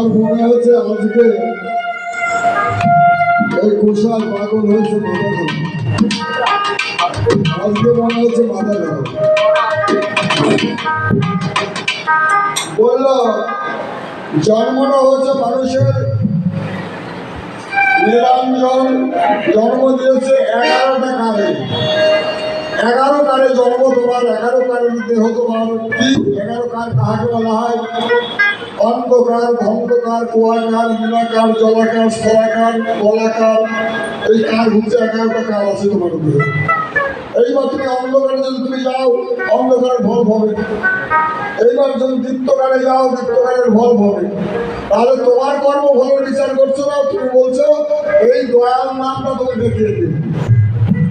আমার মনে হচ্ছে আজকে এই কুশাল পাগল হয়েছে মাথা খারাপ আজকে মনে হচ্ছে মাথা খারাপ বলল জন্মটা হচ্ছে মানুষের। নিরঞ্জন জন্ম দিয়েছে এগারোটা কারে এগারো কারে জন্ম তোমার, এগারো কারের দেহ তোমার কি? এগারো কার কাহাকে বলা হয়? অন্ধকার ধন্ধকার কুয়াকার নীলাকার জলাকার, স্থলাকার, কলাকার, এই কার হচ্ছে এগারোটা কার আছে তোমার দেহে এইবার তুমি অন্ধকারে যদি তুমি যাও, অন্ধকারের ভল হবে। এইবার যদি দীপ্তকারে যাও, দীপ্তকারের ভল হবে। তাহলে তোমার কর্ম ফলের বিচার করছ না, তুমি বলছো, এই দয়াল নামটা তুমি দেখিয়ে দিন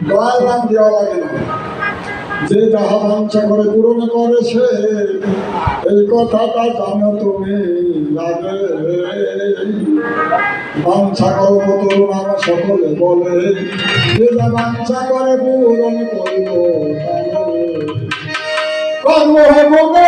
দয়াল নাম দেওয়া লাগে না। যে যাহা বাঞ্ছা করে পূরণ করে সে এই কথাটা জানো তুমি লাগে বাঞ্ছা করো তরু নাম সকলে বলে, যে যা বাঞ্ছা করে পূরণ করিব কর্ম হবে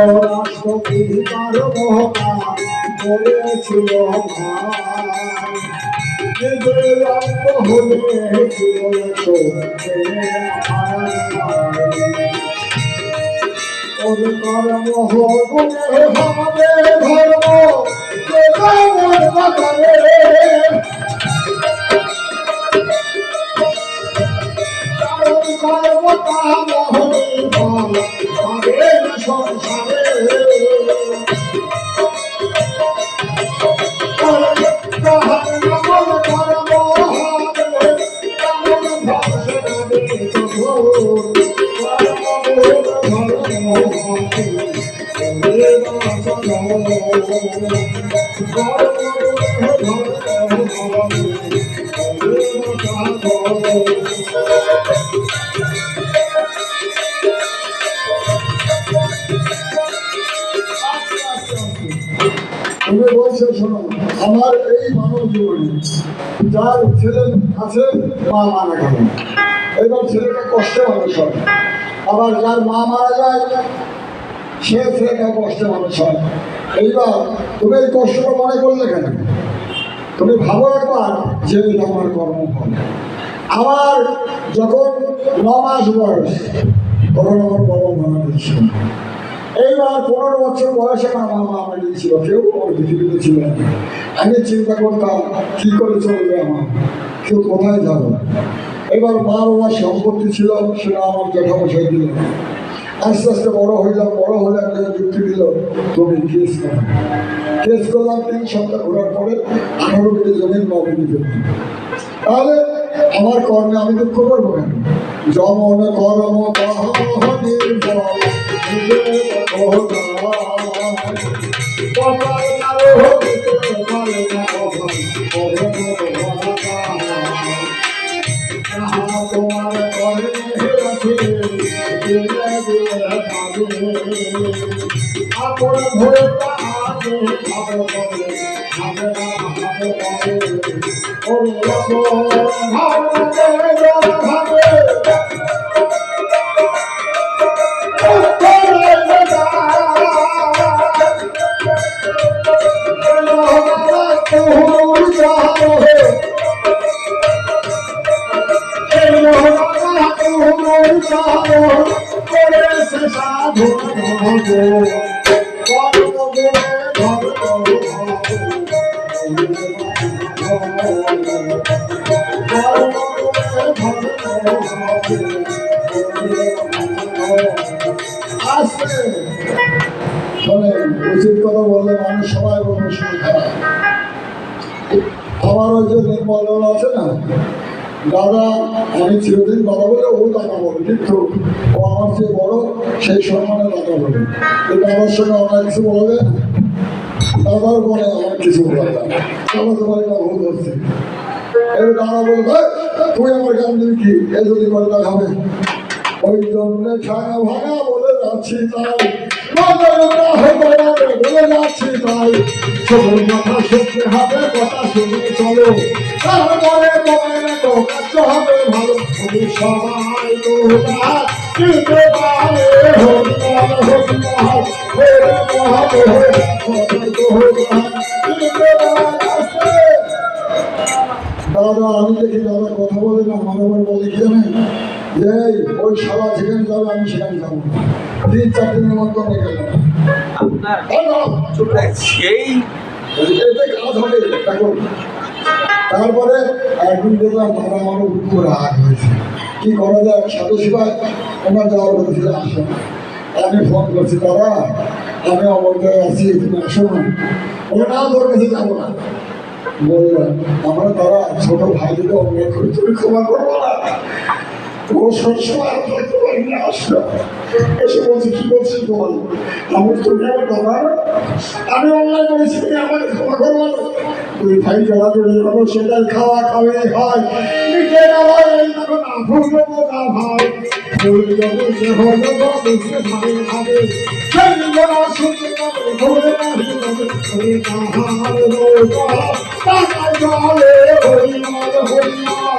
রাষ্ট্রপতি তার মহকা ভাই নিজের রক্ত হলে ছিল ওর কর্ম হবে হবে ধর্ম। করে কারণ কর্ম কাম হবে সংসারে তুমি বলছো শোনো, আমার এই মানব জীবনে যার ছেলে আছে, মা মারা গেল। এবার ছেলেটা কষ্টে মানুষ হয় আবার যার মা মারা যায়, সে ছেলেটা কষ্টে মানুষ হয় এইবার তুমি এই কষ্টটা মনে করলে কেন? তুমি ভাবো একবার যে এটা আমার কর্মফল। আমার যখন ন মাস বয়স, তখন আমার বাবা মারা গেছিল। এইবার পনেরো বছর বয়সে আমার মা মারা গিয়েছিল কেউ আমার পৃথিবীতে ছিল আমি চিন্তা করতাম, কি করে চলবে আমার? কেউ কোথায় যাব? এবার মা বাবার সম্পত্তি ছিল, সেটা আমার জ্যাঠামশাই দিল আস্তে আস্তে বড় হইলাম, বড় হলে একজন যুক্তি দিল, তুমি কেস করো। কেস করলাম, তিন সপ্তাহ ঘোরার পরে আঠারো কোটি জমির নবমী পেলাম তাহলে আমার কর্মে আমি দুঃখ করব কেন? যমন কর্ম দহনের আপন ভোটা আছে, না ভাবে পাবে। ওরে আপন ভাবে না চাহে উচিত আমার ওই যে নির্মল আছে না দাদা আমি চিরদিন বলে, কিন্তু ও আমার যে বড়, সেই সম্মানে দাদা বলে। দাদার সঙ্গে অনেক কিছু বলা দাদার বলে আমার কিছু বলা না। দাদা তোমার এটা ভুল হচ্ছে। এবার দাদা বলে ভাই আমার গান দিবি কি? এই যদি বলে দেখাবে ওই জন্য ছায়া ভাঙা বলে যাচ্ছি তাই। না বলে যাচ্ছি তাই। সবুর কথা শুনতে হবে, কথা শুনে চলো। তারপরে তোমার তো হবে ভালো। তুমি সবাই তোমরা কিন্তু পারে হরিনাম হরিনাম হরে মহাবে হরে হরিনাম কিন্তু আসে দাদা আমি দেখি দাদা কথা বলে না মনে মনে বলে কি জানেন যে ওই শালা যেখানে যাবে আমি সেখানে যাব। তিন চারটে নিমন্ত্রণে গেল আপনার সেই এতে কাজ হবে এখন তারপরে দেখলাম তারা আমার হয়েছে। কি করা যায়? সাধু শিবায় ওনার যাওয়ার কথা ছিল আমি ফোন করছি দাদা আমি অমর জায়গায় আছি, তুমি আসো না। ওরা না তোর কাছে যাব না। বললাম, আমরা তারা ছোট ভাই যদি অন্যায় করি, তুমি ক্ষমা করব না। ও পারি না আসলো। এসে কি বলছি বল আমার তুমি আমার দাদা আমি অন্যায় করেছি তুমি আমাকে ক্ষমা করব না। তুই ভাই জড়ি খাওয়া খাওয়াই হয়। নিজে না হয় না ভুল না ভাই। ভুল দেবো যে না বুঝতে ভাই হবে সেই না শুনতে পাবে ভুলে না ওই হরি হরি হরি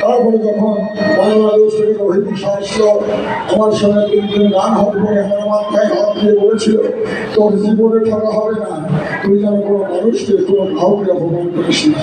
তারপরে যখন আসলো আমার মাথায় তোর জীবনে থাকা হবে না। তুই যেন কোনো মানুষকে কোনো কাউকে অপমান করিস না।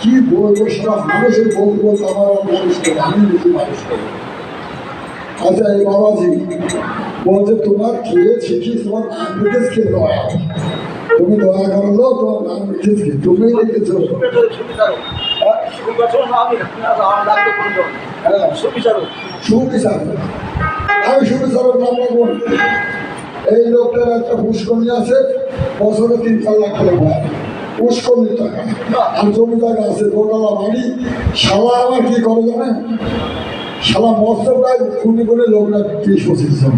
কি বলব মানুষের বলব আমার আচ্ছা এই বাবাজি, বলছে, তোমার খেয়ে শিখি তোমার বিদেশ দয়া? তুমি দয়া করল তোমার নাম বিদেশ তুমি লিখেছো। হ্যাঁ? সুবিচারক। আমি সুবিচারক, নাম রাখব। এই লোকটার একটা পুষ্করণী আছে বছরে তিন চার লাখ করে পায় পুষ্করণী টাকা আর জমি টাকা আছে দোতলা বাড়ি শালা আমার কি করে জানেন শালা মস্ত প্রায় খুনি করে লোকরা বিশ পঁচিশ জন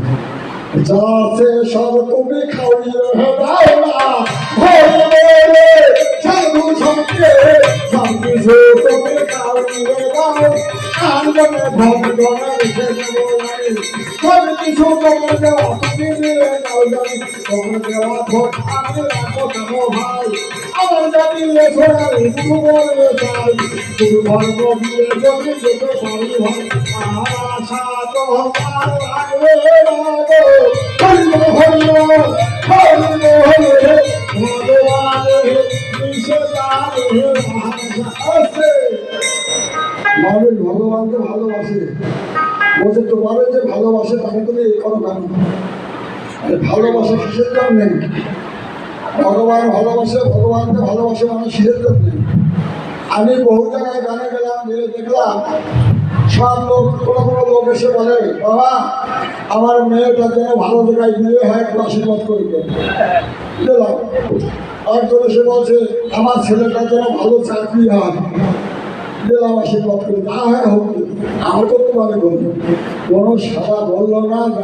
যা সব তুমি খাওয়িয়ে ভগবান আমি কিছু মানুষ ভগবানকে ভালোবাসে। বলছে তোমারও যে ভালোবাসে, তাকে তুমি এই করো কেন ভালোবাসা কিসের জন্য? ভগবান ভালোবাসে, ভগবানকে ভালোবাসে মানুষ কিসের জন্য? আমি বহু জায়গায় গানে গেলাম গিয়ে দেখলাম, সব লোক, কোনো কোনো লোক এসে বলে, বাবা, আমার মেয়েটার যেন ভালো জায়গায় বিয়ে হয়, একটু আশীর্বাদ করবে দিলাম। একজন এসে বলছে, আমার ছেলেটার যেন ভালো চাকরি হয়। দিলাম, আশীর্বাদ করি না হয় হোক।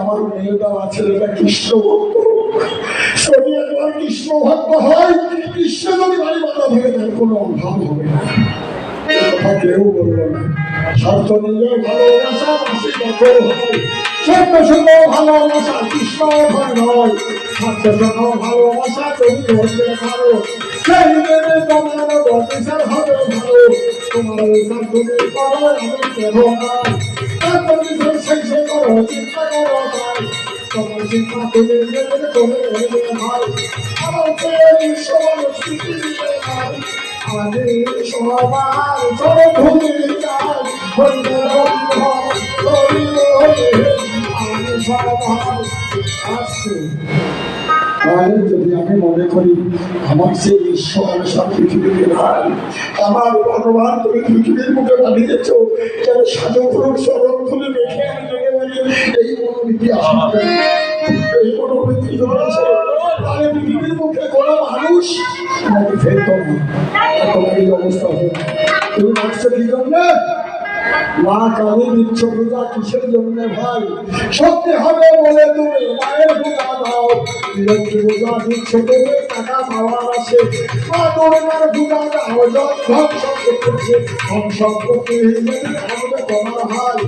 আমার মেয়েটা আমার ছেলেটা কৃষ্ণ ভক্ত। কৃষ্ণ ভক্ত হয়, কৃষ্ণ যদি বাড়ি বাধা কোনো অভাব না। কেউ বলল না। স্বার্থ নিজের ভালোবাসা আশীর্বাদ সত্য সঙ্গ ভালোবাসা কৃষ্ণ ভয় স্বার্থ সঙ্গ ভালোবাসা তুমি হতে পারো সেই দেবে তোমার বটিসার হবে ভালো। তোমার ওইসব তুমি করো আমি দেব না। তারপর কিছু শেষে করো, চিন্তা করো তাই তোমার চিন্তা তুমি নেবে তুমি নেবে ভাই। আমার চেয়ে বিশ্ব মানুষ দিবে ভাই। আমি সবার হরি হরি আমি সবার আসছে তাহলে যদি আমি মনে করি আমার ঈশ্বর সব পৃথিবীতে নাই আমার ভগবান তুমি পৃথিবীর মুখে পাঠিয়েছ যেন সাধু পুরুষ স্মরণ খুলে রেখে আমি জেগে বলি এই মনোবৃত্তি আসবে এই মনোবৃত্তি চলেছে তাহলে পৃথিবীর মুখে কোনো মানুষ তোমাকে ফেরত না তোমার এই অবস্থা তুমি মা কালী দিচ্ছ পূজা কিসের জন্য ভাই? সত্যি হবে বলে তুমি মায়ের পূজা দাও। লক্ষ্মী পূজা দিচ্ছ তুমি, টাকা পাওয়ার আছে। মা দুর্গার পূজা দাও ধন সম্পত্তি ধন সম্পত্তি হবে তোমার ভাই।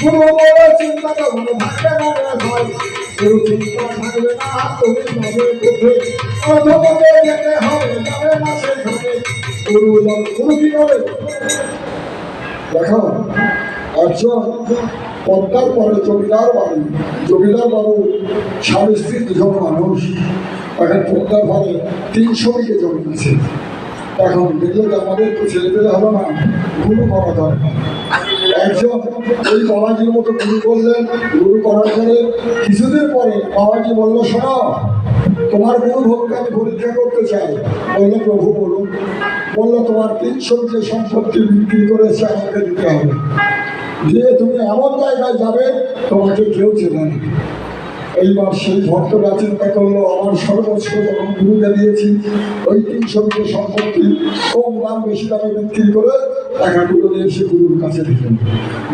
পুরো বড় চিন্তা তো ভালো থাকবে না ভাই। কেউ চিন্তা থাকবে না, তুমি যাবে কোথায় অধমতে যেতে হবে যাবে না সেখানে গুরু গুরু কি হবে দেখো, একজন পদ্মার পরে জমিদার বাবু জমিদার বাবু স্বামী স্ত্রী দুজন মানুষ এখন পদ্মার পরে তিনশো বিঘে জমি আছে। এখন দেখলে আমাদের তো ছেলে পেলে হলো না গুরু করা দরকার একজন ওই মতো গুরু করলেন, গুরু করার কিছুদিন পরে বলল তোমার গুরু আমি পরীক্ষা করতে চাই। প্রভু, বলুন। বলল, তোমার তিনশো যে সম্পত্তি বিক্রি করেছে, আমাকে দিতে হবে। যে তুমি এমন জায়গায় যাবে, তোমাকে কেউ চেনে না। এইবার সেই ভক্তরা চিন্তা করল আমার সর্বোচ্চ যখন গুরুকে দিয়েছি। ওই তিনশো সম্পত্তি কম দাম বেশি দামে বিক্রি করে টাকাগুলো নিয়ে এসে গুরুর কাছে দিলেন।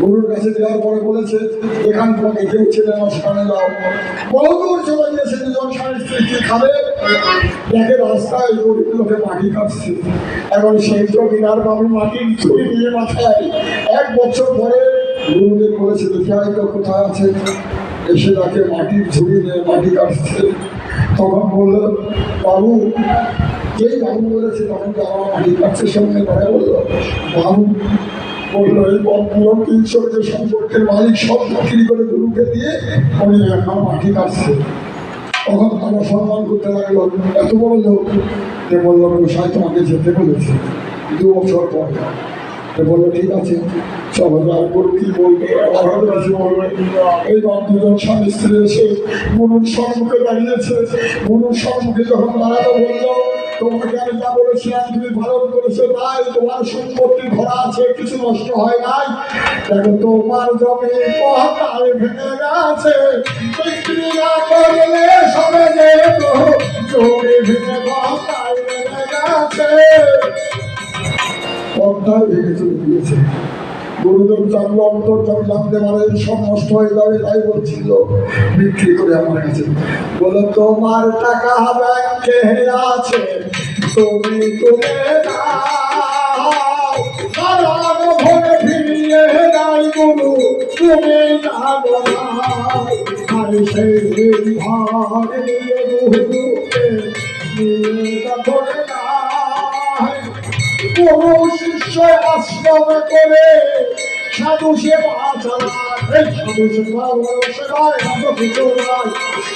গুরুর কাছে দেওয়ার পরে বলেছে, এখান তোমাকে কেউ ছেলে না সেখানে যাও বহু দূর চলে গিয়েছে দুজন স্বামী স্ত্রী কি খাবে? দেখে রাস্তায় গরিব লোকে মাটি কাটছে। এখন সেই জমিদার বাবু মাটির ছুরি নিয়ে মাথায় এক বছর পরে গুরুদেব বলেছে, দেখে হয়তো কোথায় আছে? এসে তাকে মাটির ঝুড়ি নিয়ে মাটি কাটছে। তখন বলল, বাবু যেই বাবু বলেছে তখন তো আমার মাটি কাটছে সঙ্গে কথা বলল? বাবু বলল মালিক করে দিয়ে মাটি কাটছে। তখন সম্মান করতে লাগল। এত বড় লোক। বলল, গোসাই তোমাকে যেতে বলেছে। দু বছর পর বলল, ঠিক আছে সব আর কি বলবে? হয়তো কিছু বলবে এইবার দুজন সম্মুখে দাঁড়িয়েছে। গুরুর সম্মুখে যখন দাঁড়াতে বলল, তোমাকে আমি যা বলেছিলাম, তুমি পালন করেছ, তাই তোমার সম্পত্তি ভরা আছে, কিছু নষ্ট হয় নাই। দেখো, তোমার জমি মহাকাল না করলে ভেঙে গেছে। পদ্মায় ভেঙে চলে গিয়েছে গুরুদেব জানলো অন্তর্জাম জানতে পারে, সব নষ্ট হয়ে যাবে, তাই বলছিল। বিক্রি করে আমার কাছে, বলে, তোমার টাকা ব্যাংকে আছে, তুমি তুলে ফিরিয়ে নাই গুরু, তুমি না। সেই ভার নিয়ে ধরে নাই বহু শিষ্য আশ্রম করে সাধু সেবা চালায় সাধু সেবা বড় সেবায় এত কিছু নাই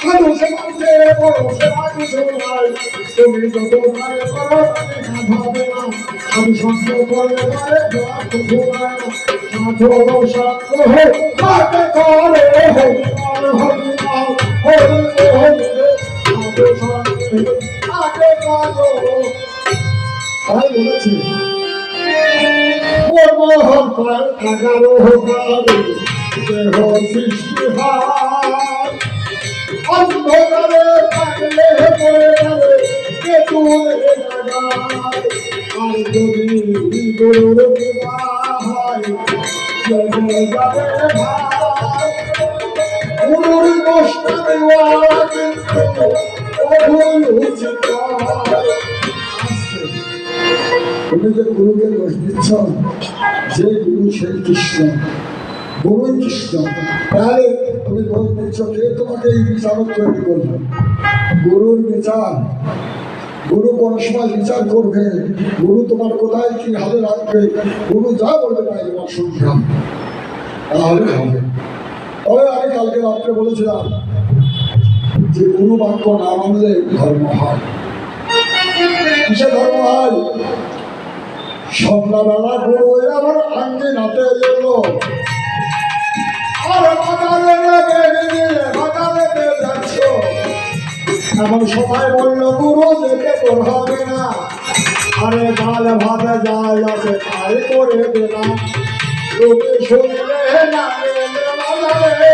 সাধু সেবাতে বড় সেবা কিছু নাই তুমি যত পারে করো তাতে কাজ হবে না আমি সঙ্গ করলে পারে তোমার কিছু নাই সাধু সঙ্গ হোক কাকে করে আর হরি নাম হরি হরি সাধু সঙ্গ কাকে করো তাই বলেছি। মনোহর এগারো হাজারে দেহ সৃষ্টি হয়। অন্ধকারে থাকলে পড়ে যাবে কেতুরে আর যদি গরুর হয় জমে যাবে ভাই। গুরুর দোষটা দেওয়া কিন্তু অভুল উচিত তুমি যে গুরুকে দোষ দিচ্ছ, যে গুরু সেই কৃষ্ণ। গুরুই কৃষ্ণ। তাহলে তুমি দোষ দিচ্ছ কে? তোমাকে এই বিচারক তৈরি করবে। গুরুর বিচার। গুরু কোন সময় বিচার করবে? গুরু তোমার কোথায় কি হাতে রাখবে? গুরু যা বলবে তাই তোমার হবে। তাহলে হবে। তবে আমি কালকে রাত্রে বলেছিলাম যে গুরু বাক্য না মানলে ধর্ম হয়। কিসে ধর্ম হয়? সন্ধ্যাবেলা গুরু আমার আঙ্গি নাতে এলো। এমন সময় বলল গুরু যেতে তোর হবে না। আরে গাল ভাবে যায় আছে, তাই করে দিলাম। লোকে শুনলে না বাজারে।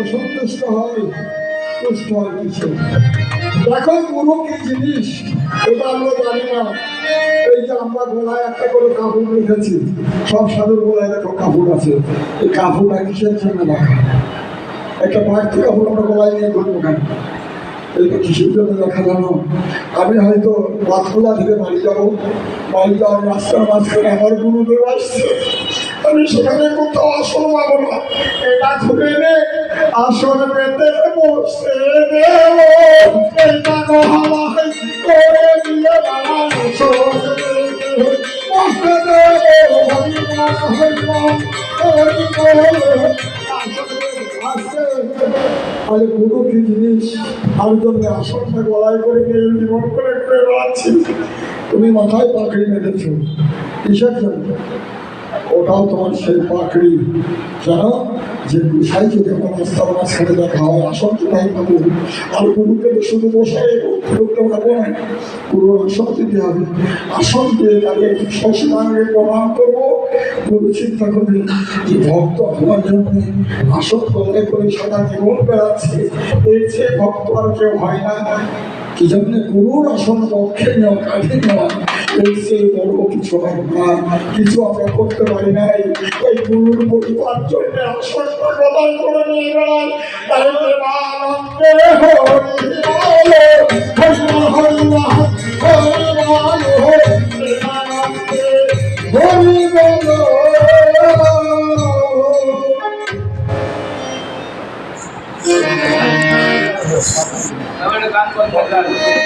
অসন্তুষ্ট হয় হয় দেখো জিনিস, এটা আমরা জানি না। এই আমরা একটা করে কাপড় রেখেছি, সব কাপড় আছে। এই একটা নিয়ে ঘুরবো জন্য দেখা আমি হয়তো রাতখোলা থেকে বাড়ি যাব, বাড়ি যাওয়ার রাস্তার মাঝখানে আমার গুরুদেব আসছে। আমি সেখানে কোথাও আসন পাবো না। এটা খুলে নে আসন পেতে বসে দেব। এটা গহনায় করে দিয়ে গলায় করে জীবন করে করে তুমি মাথায় পাখড়ি বেঁধেছো কিসের জন্য? ওটাও তোমার সেই পাখড়ি জানো যে গুসাই যদি আমার রাস্তার মাঝখানে দেখা হয় কোথায় পাবো আর গুরুকে শুধু বসাই গুরুকে না। গুরুর আসন দিতে হবে দিয়ে তাকে শশাঙ্গে প্রমাণ করব। গুরু চিন্তা করবে যে ভক্ত হওয়ার জন্য আসন গলায় করে সারা জীবন বেড়াচ্ছে। এর চেয়ে ভক্ত আর কেউ হয় না। কি জন্য গুরুর আসন পক্ষে নেওয়া কাঠে নেওয়া। এই সেই বড় কিছু হয় না। কিছু আমরা করতে পারি নাই। সেই গুরুর পরিবার জন্য আশ্বস্ত প্রদান করে নিয়ে গেলেন তাই প্রেমানন্দে হরিয়ালে হরিয়া হরিয়া হরিয়ালে প্রেমানন্দে হরিবল গান বন্ধ